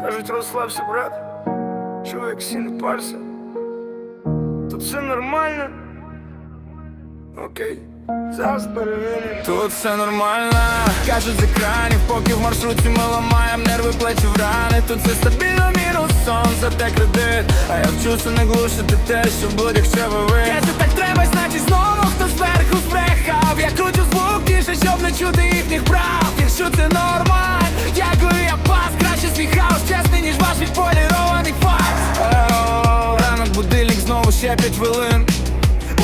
Кажуть, розслабся, брат. Чоловік всі не парся. Тут все нормально. Окей, зараз перевіримо. Тут все нормально, кажуть з екранів, поки в маршрутці ми ламаєм нерви, плечі в рани. Тут все стабільно, мінус сон, зате кредит. А я вчуся не глушити те, що буде, якщо ви ви. Якщо так треба, значить знову хто зверху збрехав. Я кручу звук тише, щоб не чути їхніх прав. Якщо це норма, ще п'ять хвилин.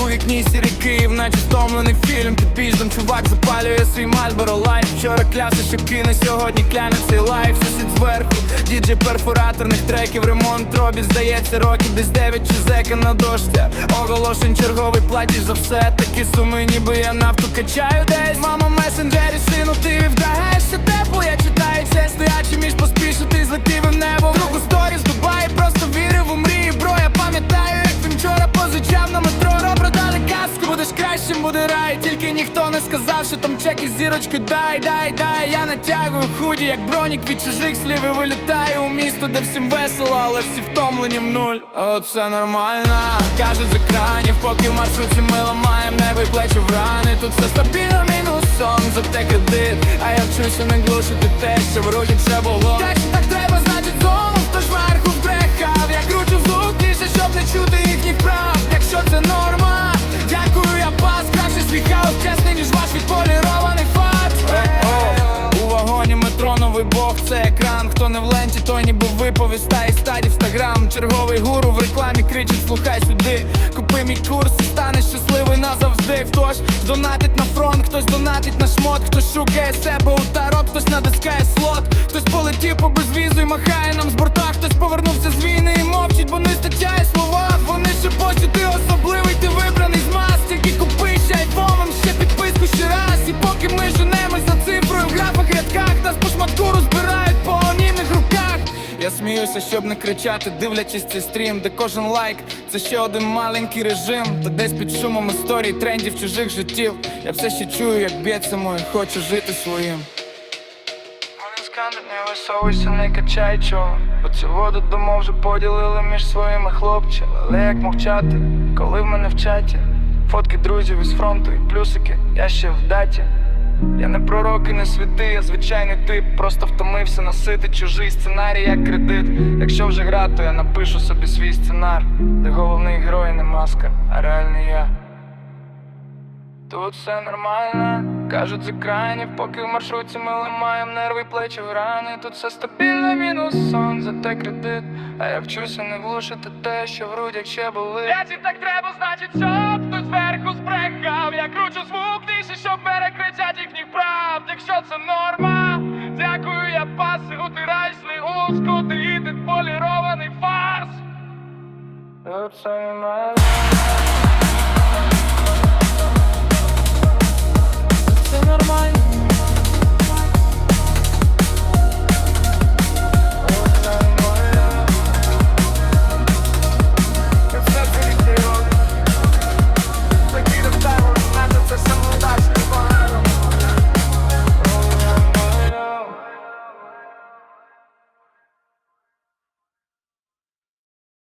У вікні сірий Київ, наче стомлений фільм. Під піздом чувак запалює свій Мальборо лайф Вчора клявся, що кине, сьогодні кляне цей лайф. Сусід зверху, діджей перфораторних треків. Ремонт робіт, здається, років десь 9 чи зека на дошці? Оголошень черговий платіж за все. Такі суми, ніби я нафту качаю десь. Мама месенджері, сину, ти що там чеки, зірочки, Дай, дай, дай, я натягую худі, як бронік від чужих слів і вилітаю у місто, де всім весело, але всі втомлені в нуль. Все нормально, кажуть з екранів, поки в маршруті ми ламаємо небо і плечі в рани. Тут все стабільно, мінусом, за те кредит. А я вчуся не глушити те, що вроді це було. Не в ленті, то ніби випав із ста і стадій інстаграм. Черговий гуру в рекламі кричить, слухай сюди. Купи мій курс і станеш щасливий назавжди. Хтось донатить на фронт, хтось донатить на шмот, хтось шукає себе у тарок, хтось натискає слот, хтось полетів по безвізу і махає нам з борта, Я сміюся, щоб не кричати, дивлячись цей стрім, де кожен лайк це ще один маленький режим. Та десь під шумом історій, трендів чужих життів. Я все ще чую, як б'ється моє, хочу жити своїм. Не висовуйся, не качай чого Бо цю воду домо вже поділили між своїми хлопче Але як мовчати, коли в мене в чаті Фотки друзів із фронту і плюсики, я ще в даті Я не пророк і не святи, я звичайний тип Просто втомився носити чужий сценарій як кредит Якщо вже гра, то я напишу собі свій сценар Де головний герой не маска, а реальний я Тут все нормально, кажуть з екранів, поки в маршрутці ми ламаєм нерви і плечі в рани. Тут все стабільно, мінус сон, зате кредит. А я вчуся не глушити те, що в грудях ще болить. Якщо так треба, значить, щоб лоскути і полірований фас. Це мене.